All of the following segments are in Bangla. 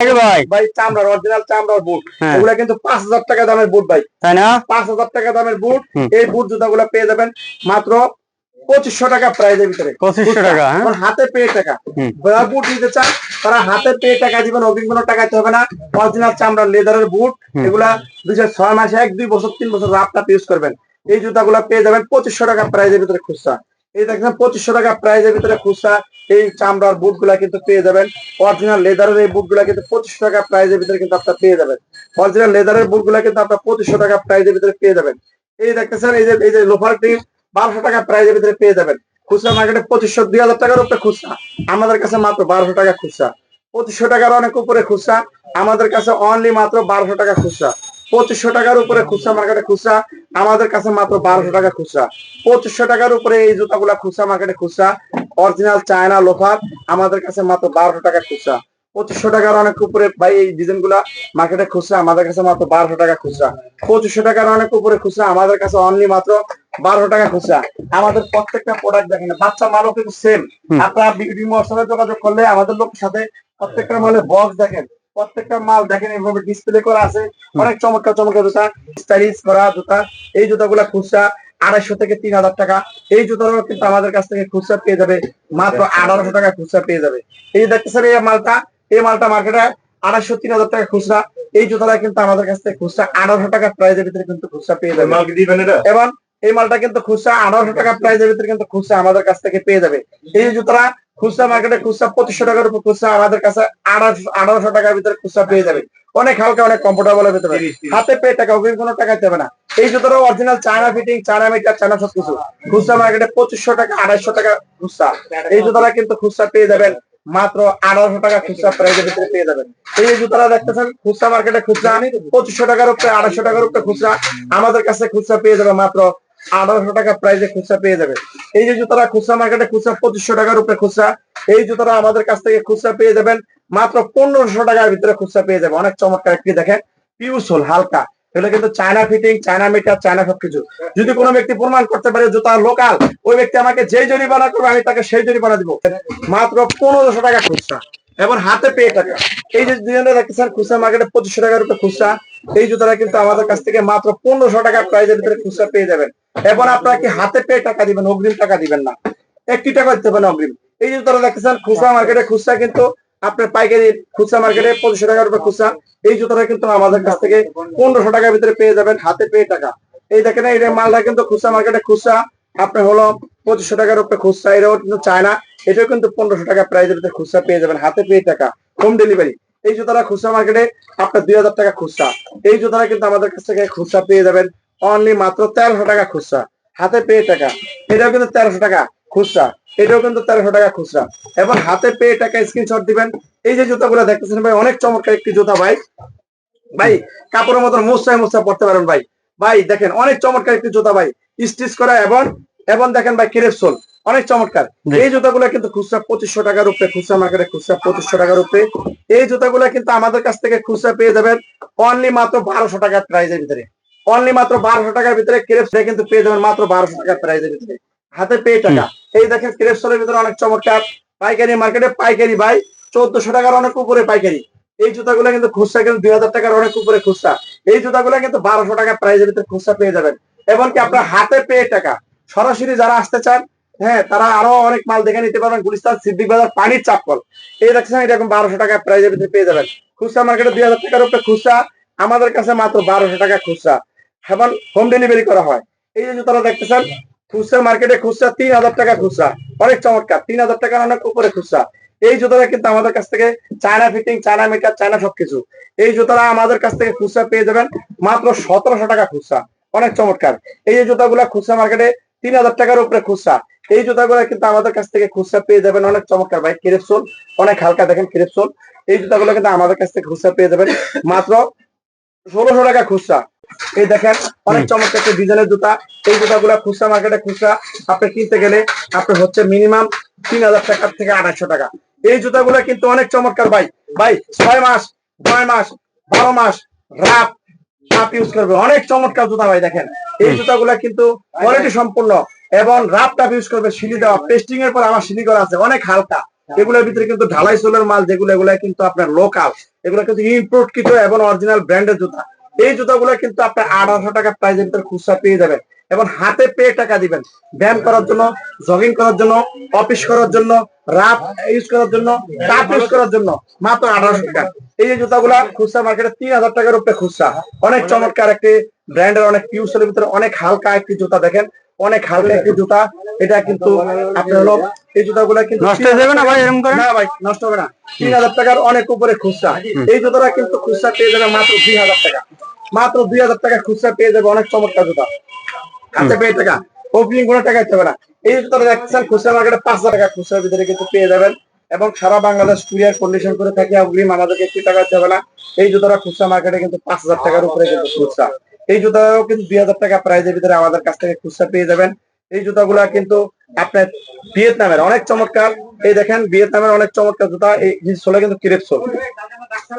আগে ভাই। ভাই চামড়ার অরিজিনাল চামড়ার বুট। হ্যাঁ। এগুলা কিন্তু পাঁচ হাজার টাকা দামের বুট ভাই। তাই না? পাঁচ হাজার টাকা দামের বুট। এই বুট জুতাগুলো পেয়ে যাবেন মাত্র পঁচিশশো টাকা প্রাইজের ভিতরে। 2500 টাকা, হ্যাঁ? হাতে পেয়ে টাকা। যারা বুট নিতে চান তারা হাতে পেয়ে টাকা দিবেন অগ্রিম কোনো টাকা দিতে হবে না। অরিজিনাল চামড়ার লেদারের বুট। এগুলা দুইশো ছয় মাসে এক দুই বছর তিন বছর রাফটাপ ইউজ করবেন। এই জুতাগুলো পেয়ে যাবেন পঁচিশশো টাকা প্রাইজের ভিতরে খুচরা। এই দেখছেন পঁচিশশো টাকা প্রাইজের ভিতরে খুচরা, এই চামড়ার বুটগুলা কিন্তু পেয়ে যাবেন। অরিজিনাল লেদারের এই বুটগুলা কিন্তু পঁচিশশো টাকা প্রাইজের ভিতরে কিন্তু আপনার পেয়ে যাবেন। অরিজিনাল লেদারের বুটগুলা কিন্তু আপনার পঁচিশশো টাকা প্রাইজের ভিতরে পেয়ে যাবেন। এই দেখতেছেন, এই যে এই যে লোফারটি বারোশো টাকা প্রাইজের ভিতরে পেয়ে যাবেন। খুচরা মার্কেটে পঁচিশশো, দুই হাজার টাকার উপরে খুচরা। আমাদের কাছে মাত্র বারোশো টাকা খুচরা। পঁচিশশো টাকার অনেক উপরে খুচরা। আমাদের কাছে অনলি মাত্র বারোশো টাকা খুচরা। পঁচিশশো টাকার উপরে খুচরা মার্কেটে খুচরা আমাদের কাছে মাত্র বারোশো টাকা খুচরা। পঁচিশশো টাকার উপরে এই জুতাগুলা খুচরা মার্কেটে খুচরা। অরিজিনাল চায়না লোফার আমাদের কাছে মাত্র বারোশো টাকা খুচরা। পঁচিশশো টাকার অনেক উপরে ভাই এই ডিজাইনগুলা মার্কেটে খুচরা আমাদের কাছে মাত্র বারোশো টাকা খুচরা। পঁচিশশো টাকার অনেক উপরে খুচরা আমাদের কাছে অনলি মাত্র বারোশো টাকা খুচরা। আমাদের প্রত্যেকটা প্রোডাক্ট দেখেন বাচ্চা মালও কিন্তু সেম। আপনারা বিউটি যোগাযোগ করলে আমাদের লোকের সাথে প্রত্যেকটা মালের বক্স দেখেন। প্রত্যেকটা মাল দেখেন এইভাবে ডিসপ্লে করা আছে। অনেক চমৎকার চমৎকার জুতা। স্টাইলিশ করা জুতা। এই জুতাগুলা খুচরা আড়াইশো থেকে তিন হাজার টাকা। এই জুতাগুলো কিন্তু আমাদের কাছ থেকে খুচরা পেয়ে যাবে। মাত্র আঠারোশো টাকা খুচরা পেয়ে যাবে। এই যে দেখতেছেন এই মালটা এই মালটা মার্কেটে আড়াইশো তিন হাজার টাকা খুচরা। এই জুতাটা কিন্তু আমাদের কাছ থেকে খুচরা আঠারোশো টাকা প্রাইজের ভিতরে কিন্তু খুচরা পেয়ে যাবে। এবং এই মালটা কিন্তু খুচরা আঠারোশো টাকা প্রাইজের ভিতরে কিন্তু খুচরা আমাদের কাছ থেকে পেয়ে যাবে। এই জুতোটা খুচরা মার্কেটে খুচরা পঁচিশশো টাকার উপর খুচরা আমাদের কাছে আঠারোশো টাকার ভিতরে খুচরা পেয়ে যাবে। অনেক হালকা অনেক কমফোর্টেবল ভিতরে। হাতে পেয়ে টাকা অগ্রিম কোনো টাকা দিতে হবে না। এই জুতোটা original China fitting China meter China সবকিছু। খুচরা মার্কেটে পঁচিশশো টাকা আড়াইশো টাকা খুচরা। এই জুতোটা কিন্তু খুচরা পেয়ে যাবেন মাত্র আঠারোশো টাকা খুচরা প্রাইজের ভিতরে পেয়ে যাবেন। এই যে জুতোটা দেখতেছেন খুচরা মার্কেটে খুচরা আনি পঁচিশশো টাকার উপরে আড়াইশো টাকার উপরে খুচরা আমাদের কাছে খুচরা পেয়ে যাবে মাত্র আঠারোশো টাকা প্রাইজে খুচরা পেয়ে যাবে। এই যে জুতোটা খুচরা মার্কেটে খুচরা পঁচিশশো টাকার উপরে খুচরা, এই জুতোটা আমাদের কাছ থেকে খুচরা পেয়ে যাবেন। মাত্র পনেরোশো টাকার ভিতরে খুচরা পেয়ে যাবে। অনেক চমৎকার একটি দেখেন পিউসোল হালকা। এগুলো কিন্তু China fitting China meter China সবকিছু। যদি কোনো ব্যক্তি প্রমাণ করতে পারে জুতা লোকাল ওই ব্যক্তি আমাকে যেই জরিমানা করবে, আমি তাকে সেই জরিমানা দিব। মাত্র পনেরোশো টাকা খুচরা। এবং হাতে পেয়ে টাকা এই যে ডিজাইনটা দেখতেছেন খুচরা মার্কেটে পঁচিশশো টাকার উপরে খুচরা। এই জুতাটা কিন্তু আমাদের কাছ থেকে মাত্র পনেরোশো টাকা প্রাইজের ভিতরে খুচরা পেয়ে যাবেন। এবং আপনারা কি হাতে পেয়ে টাকা দিবেন, অগ্রিম টাকা দিবেন না? একটি টাকা দিতে হবে না অগ্রিম। এই জুতাটা দেখতেছেন, খুচরা মার্কেটে খুচরা কিন্তু আপনার পাইকারি খুচরা মার্কেটে পঁচিশশো টাকার উপরে খুচরা। এই জুতাটা কিন্তু আমাদের কাছ থেকে পনেরোশো টাকার ভিতরে পেয়ে যাবেন হাতে পেয়ে টাকা। এই দেখেন, এই মালটা কিন্তু খুচরা মার্কেটে খুচরা। আপনার হলো পঁচিশশো টাকার উপরে খুচরা। এটাও কিন্তু চায় না এটাও কিন্তু পনেরোশো টাকা প্রাইজের ভিতরে খুচরা পেয়ে যাবেন, হাতে পেয়ে টাকা। হোম ডেলিভারি এই জুতাটা খুচরা মার্কেটে আপনার দুই হাজার টাকা খুচরা। এই জুতাটা কিন্তু আমাদের কাছ থেকে খুচরা পেয়ে যাবেন। অনলি মাত্র তেরোশো টাকা খুচরা। হাতে পেয়ে টাকা। এটাও কিন্তু তেরোশো টাকা খুচরা। এটাও কিন্তু তেরোশো টাকা খুচরা। এবং হাতে পেয়ে টাকা স্ক্রিনশট দিবেন। এই যে জুতাগুলো দেখতেছেন ভাই, অনেক চমৎকার একটি জুতা ভাই। ভাই, কাপড়ের মতন মোসায় মোসা পড়তে পারেন ভাই। ভাই, দেখেন, অনেক চমৎকার একটি জুতা ভাই। স্টিচ করা এবং এবং দেখেন ভাই কিরেপ সোল অনেক চমৎকার। এই জুতাগুলো কিন্তু খুচরা পঁচিশশো টাকার উপরে খুচরা মার্কেটে খুচরা পঁচিশশো টাকার উপরে এই জুতাগুলো কিন্তু আমাদের কাছ থেকে খুচরা পেয়ে যাবেন অনলি মাত্র বারোশো টাকার প্রাইজের ভিতরে। অনলি মাত্র বারোশো টাকার ভিতরে ক্রেপসটা কিন্তু পেয়ে যাবেন মাত্র বারোশো টাকার প্রাইজের ভিতরে। হাতে পেয়ে টাকা। এই দেখেন ক্রেপসের ভিতরে অনেক চমৎকার। পাইকারি মার্কেটে পাইকারি ভাই চোদ্দশো টাকার অনেক উপরে পাইকারি। এই জুতাগুলো কিন্তু খুচরা কিন্তু দুই হাজার টাকার অনেক উপরে খুচরা। এই জুতাগুলো কিন্তু বারোশো টাকার প্রাইজের ভিতরে খুচরা পেয়ে যাবেন। এমনকি আপনার হাতে পেয়ে টাকা। সরাসরি যারা আসতে চান হ্যাঁ তারা আরও অনেক মাল দেখে নিতে পারবেন, গুলিস্তান, সিদ্দিক বাজার, পানির চাপকল। এই দেখছেন এরকম বারোশো টাকার প্রাইজের ভিতরে পেয়ে যাবেন। খুচরা মার্কেটে দুই হাজার টাকার উপরে খুচরা, আমাদের কাছে মাত্র বারোশো টাকা খুচরা। এবং হোম ডেলিভারি করা হয়। এই যে জুতাটা দেখতেছেন, খুচরা মার্কেটে খুচরা তিন হাজার টাকা খুচরা। অনেক চমৎকার, তিন হাজার টাকার অনেক উপরে খুচরা। এই জুতাটা কিন্তু আমাদের কাছ থেকে China fitting China meter China সবকিছু। এই জুতাটা আমাদের কাছ থেকে খুচরা পেয়ে যাবেন মাত্র সতেরোশো টাকা খুচরা। অনেক চমৎকার। এই যে জুতাগুলা খুচরা মার্কেটে তিন হাজার টাকার উপরে খুচরা। এই জুতাগুলো কিন্তু আমাদের কাছ থেকে খুচরা পেয়ে যাবেন। অনেক চমৎকার ভাই কিরেপসোল অনেক হালকা দেখেন কিরেপসোল। এই জুতাগুলো কিন্তু আমাদের কাছ থেকে খুচরা পেয়ে যাবেন। মাত্র ষোলোশো টাকা খুচরা। এই দেখেন অনেক চমৎকার একটা ডিজাইনের জুতা। এই জুতাগুলো খুচরা মার্কেটে খুচরা। আপনি কিনতে গেলে আপনার হচ্ছে মিনিমাম তিন হাজার টাকার থেকে আড়াইশো টাকা। এই জুতাগুলো কিন্তু অনেক চমৎকার ভাই। ভাই ছয় মাস নয় মাস বারো মাস রাপ রাপ ইউজ করবে। অনেক চমৎকার জুতা ভাই দেখেন। এই জুতাগুলো কিন্তু কোয়ালিটি সম্পূর্ণ। এবং রাপ টাপ ইউজ করবে সিলি দেওয়া পেস্টিং এর পর আমার সিলি করা আছে, অনেক হালকা। এগুলোর ভিতরে কিন্তু ঢালাই সোলের মাল যেগুলো, এগুলো কিন্তু আপনার লোকাল এগুলো কিন্তু ইম্পোর্ট কৃত এবং অরিজিনাল ব্র্যান্ডের জুতা। এই জুতাগুলো কিন্তু আপনার আঠারোশো টাকা প্রাইসের ভিতরে খুচরা পেয়ে যাবেন। এবং হাতে পেয়ে টাকা দিবেন। ব্যায়াম করার জন্য জগিং করার জন্য অফিস করার জন্য, রাফ ইউজ করার জন্য টাপ ইউজ করার জন্য, মাত্র আঠারোশো টাকা। এই যে জুতাগুলা খুচরা মার্কেটে তিন হাজার টাকার উপরে খুচরা। অনেক চমৎকার একটি ব্র্যান্ডের অনেক পিউসের ভিতরে অনেক হালকা একটি জুতা দেখেন। অনেক হালকা একটি জুতা। এটা কিন্তু আপনার হলো এই জুতাগুলা কিন্তু নষ্ট হয়ে যাবে না ভাই এরকম করে? না ভাই নষ্ট হবে না। তিন হাজার টাকার অনেক উপরে খুচরা। এই জুতোটা কিন্তু খুচরা পেয়ে যাবে মাত্র দুই হাজার টাকা। মাত্র দুই হাজার টাকা খুচরা পেয়ে যাবে অনেক চমৎকার জুতা। হাতে পেয়ে টাকা ওপেনিং কোনো টাকা দিতে হবে না। এই জুতোটা দেখছেন খুচরা মার্কেটে পাঁচ হাজার টাকা খুচরার ভিতরে কিন্তু পেয়ে যাবেন। এবং সারা বাংলাদেশ কুরিয়ার কন্ডিশন করে থাকি অগ্রিম আমাদেরকে একটি টাকা দিতে হবে না। এই জুতোটা খুচরা মার্কেটে কিন্তু পাঁচ হাজার টাকার উপরে কিন্তু খুচরা। এই জুতাও কিন্তু দুই হাজার টাকা প্রাইজের ভিতরে আমাদের কাছ থেকে খুচরা পেয়ে যাবেন। এই জুতাগুলা কিন্তু আপনার ভিয়েতনামের অনেক চমৎকার। এই দেখেন, ভিয়েতনামের অনেক চমৎকার জুতা। এই সোলে কিন্তু ক্রেপ সোল।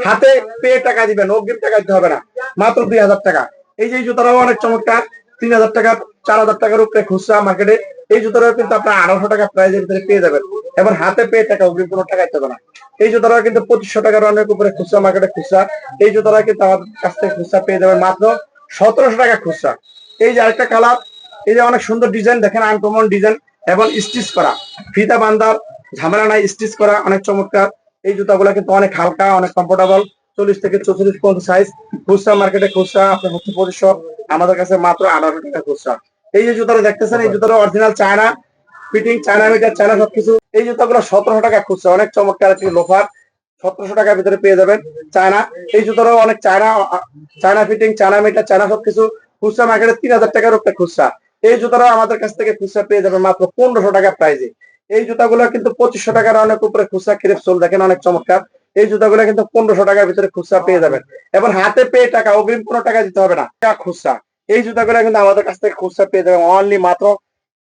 হাতে পেয়ে টাকা দিবেন, অগ্রিম টাকা দিতে হবে না। মাত্র দুই হাজার টাকা। এই যে জুতাটাও অনেক চমৎকার। তিন হাজার টাকা, চার হাজার টাকার উপরে খুচরা মার্কেটে এই জুতাটাও কিন্তু আপনার আঠারোশো টাকা প্রাইজের ভিতরে পেয়ে যাবেন। এবার হাতে পেয়ে টাকা, অগ্রিম কোনো টাকা দিতে হবে না। এই জুতাটা কিন্তু পঁচিশশো টাকার অনেক উপরে খুচরা মার্কেটে খুচরা। এই জুতাটা কিন্তু আমাদের কাছ থেকে খুচরা পেয়ে যাবেন মাত্র সতেরোশো টাকা খুচরা। এই যে আরেকটা কালার এই যে অনেক সুন্দর ডিজাইন দেখেন আনকমন ডিজাইন এবং স্টিচ করা। ফিতা বান্দার, ঝামেলা নাই স্টিচ করা, অনেক চমৎকার। এই জুতাগুলো কিন্তু অনেক হালকা, অনেক কমফোর্টেবল চল্লিশ থেকে চৌচল্লিশ পর্যন্ত সাইজ খুচরা মার্কেটে খুচরা, আপনার হচ্ছে পরিশ্রম আমাদের কাছে মাত্র আঠারোশো টাকা খুচরা। এই যে জুতাটা দেখতেছেন, এই জুতাটা original China fitting China meter China সবকিছু। এই জুতাগুলো সতেরোশো টাকা খুচরা, অনেক চমৎকার লোফার সতেরোশো টাকার ভিতরে পেয়ে যাবেন। চায়না, এই জুতোরও অনেক China China fitting China meter China সবকিছু। খুচরা মার্কেটে তিন হাজার টাকার উপরে খুচরা। এই জুতোটাও আমাদের কাছ থেকে খুচরা পেয়ে যাবে মাত্র পনেরোশো টাকা প্রাইজে এই জুতাগুলো কিন্তু পঁচিশশো টাকার অনেক উপরে খুচরা ক্রেপ সোল দেখেন অনেক চমৎকার। এই জুতাগুলো কিন্তু পনেরোশো টাকার ভিতরে খুচরা পেয়ে যাবেন। এবং হাতে পেয়ে টাকা, অগ্রিম কোনো টাকা দিতে হবে না। খুচরা। এই জুতাগুলো কিন্তু আমাদের কাছ থেকে খুচরা পেয়ে যাবেন অনলি মাত্র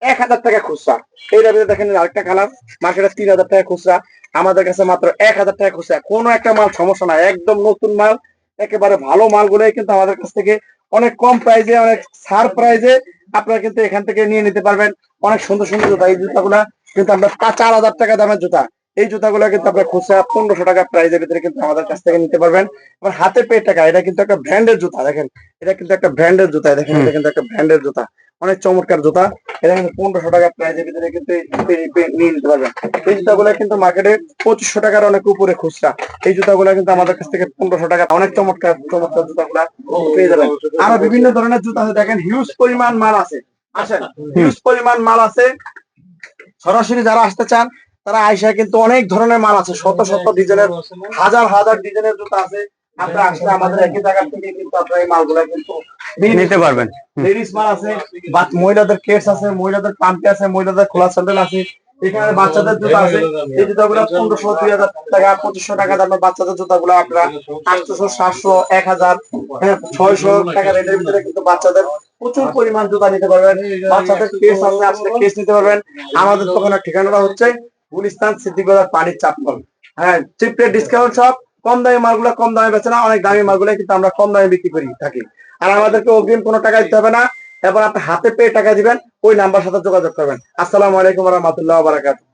এক হাজার টাকা খুচরা। এই ভিতরে দেখেন আরেকটা কালার মার্কেটে তিন হাজার টাকা খুচরা। আমাদের কাছে মাত্র এক হাজার টাকা খুচরা কোনো একটা মাল সমস্যা নাই, একদম নতুন মাল, একেবারে ভালো মালগুলোই কিন্তু আমাদের কাছ থেকে অনেক কম প্রাইজে অনেক সার প্রাইজে আপনারা কিন্তু এখান থেকে নিয়ে নিতে পারবেন। অনেক সুন্দর সুন্দর জুতা। এই জুতাগুলা কিন্তু আমরা চার হাজার টাকা দামের জুতা। এই জুতাগুলো কিন্তু আপনার খুচরা পনেরোশো টাকা প্রাইজের ভিতরে কিন্তু আমাদের কাছ থেকে নিতে পারবেন। আবার হাতে পেয়ে টাকা, এটা কিন্তু একটা ব্র্যান্ডের জুতা, দেখেন। এটা কিন্তু একটা ব্র্যান্ডের জুতা, দেখেন, এটা কিন্তু একটা ব্র্যান্ডের জুতা। অনেক চমৎকার জুতা। এটা কিন্তু পনেরোশো টাকা প্রাইজের ভিতরে কিন্তু নিয়ে নিতে পারবেন। এই জুতাগুলো কিন্তু মার্কেটে পঁচিশশো টাকার অনেক উপরে খুচরা। এই জুতাগুলো কিন্তু আমাদের কাছ থেকে পনেরোশো টাকা, অনেক চমৎকার চমৎকার জুতাগুলা পেয়ে যাবেন। আরও বিভিন্ন ধরনের জুতা আছে। দেখেন হিউজ পরিমাণ মাল আছে। আসেন হিউজ পরিমাণ মাল আছে। সরাসরি যারা আসতে চান, তারা আইসা কিন্তু অনেক ধরনের মাল আছে। শত শত ডিজাইনের হাজার হাজার ডিজাইনের জুতা আছে। আপনারা আসলে আমাদের একই জায়গা থেকে কিন্তু আপনারা এই মালগুলা কিন্তু নিতে পারবেন। লেডিস মাল আছে মহিলাদের কেস আছে মহিলাদের পাম্পি আছে মহিলাদের খোলা স্যান্ডেল আছে এখানে বাচ্চাদের জুতা আছে। এই জুতাগুলো পনেরোশো দুই হাজার টাকা পঁচিশশো টাকা দামের বাচ্চাদের জুতাগুলো আপনারা আটশোশো সাতশো এক হাজার হ্যাঁ, ছয়শো টাকা রেটের ভিতরে কিন্তু বাচ্চাদের প্রচুর পরিমাণ জুতা নিতে পারবেন। বাচ্চাদের কেস আছে আসলে কেস নিতে পারবেন। আমাদের দোকানের ঠিকানাটা হচ্ছে গুলিস্তান সিদ্দিকবাজার পানির চাপকল। হ্যাঁ চিপ ডিসকাউন্ট সব কম দামি মালগুলো কম দামে বেচে না, অনেক দামি মালগুলো কিন্তু আমরা কম দামে বিক্রি করি, থাকি। আর আমাদেরকে অগ্রিম কোনো টাকা দিতে হবে না এবার আপনি হাতে পেয়ে টাকা দিবেন, ওই নাম্বার সাথে যোগাযোগ করবেন। আসসালামু আলাইকুম রহমতুল্লাহ বারাকাতুহ।